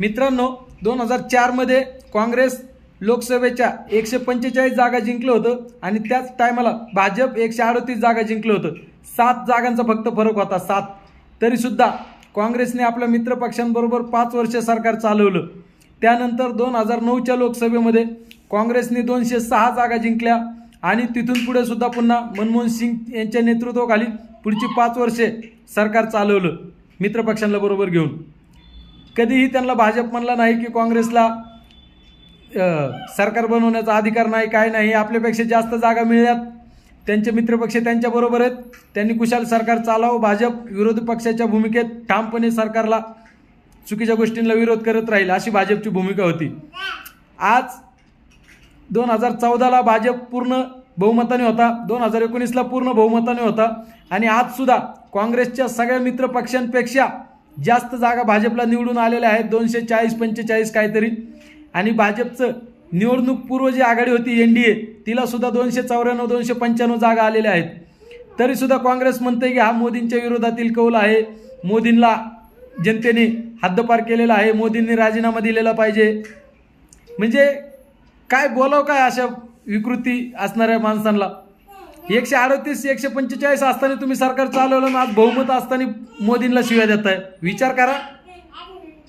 मित्रांनो दोन हजार चारमध्ये काँग्रेस लोकसभेच्या एकशे पंचेचाळीस जागा जिंकलं होतं आणि त्याच टायमाला भाजप एकशे अडतीस जागा जिंकलं होतं. सात जागांचा फक्त फरक होता सात. तरीसुद्धा काँग्रेसने आपल्या मित्रपक्षांबरोबर पाच वर्ष सरकार चालवलं. त्यानंतर दोन हजार नऊच्या लोकसभेमध्ये काँग्रेसने दोनशे सहा जागा जिंकल्या आणि तिथून पुढे सुद्धा पुन्हा मनमोहन सिंग यांच्या नेतृत्वाखाली पुढची पाच वर्षे सरकार चालवलं मित्रपक्षांना बरोबर घेऊन. कधीही त्यांना भाजप म्हणला नाही की काँग्रेसला सरकार बनवण्याचा अधिकार नाही काय नाही आपल्यापेक्षा जास्त जागा मिळल्यात त्यांचे मित्रपक्ष त्यांच्याबरोबर आहेत. त्यांनी कुशाल सरकार चालावं भाजप विरोधी पक्षाच्या भूमिकेत ठामपणे सरकारला चुकीच्या गोष्टींना विरोध करत राहील अशी भाजपची भूमिका होती. आज दोन हजार चौदाला भाजप पूर्ण बहुमताने होता दोन हजार एकोणीसला पूर्ण बहुमताने होता आणि आजसुद्धा काँग्रेसच्या सगळ्या मित्रपक्षांपेक्षा जास्त जागा भाजपला निवडून आलेल्या आहेत. दोनशे चाळीस पंचेचाळीस काहीतरी. आणि भाजपचं निवडणूक पूर्व जी आघाडी होती एन डी ए तिला सुद्धा दोनशे चौऱ्याण्णव दोनशे पंच्याण्णव जागा आलेल्या आहेत. तरी सुद्धा काँग्रेस म्हणते की हा मोदींच्या विरोधातील कौल आहे. मोदींना जनतेने हद्दपार केलेला आहे. मोदींनी राजीनामा दिलेला पाहिजे. म्हणजे काय बोलाव काय अशा विकृती असणाऱ्या माणसांना? एकशे अडतीस एकशे पंचेचाळीस असताना तुम्ही सरकार चालवलं ना आज बहुमत असताना मोदींना शिव्या देताय. विचार करा.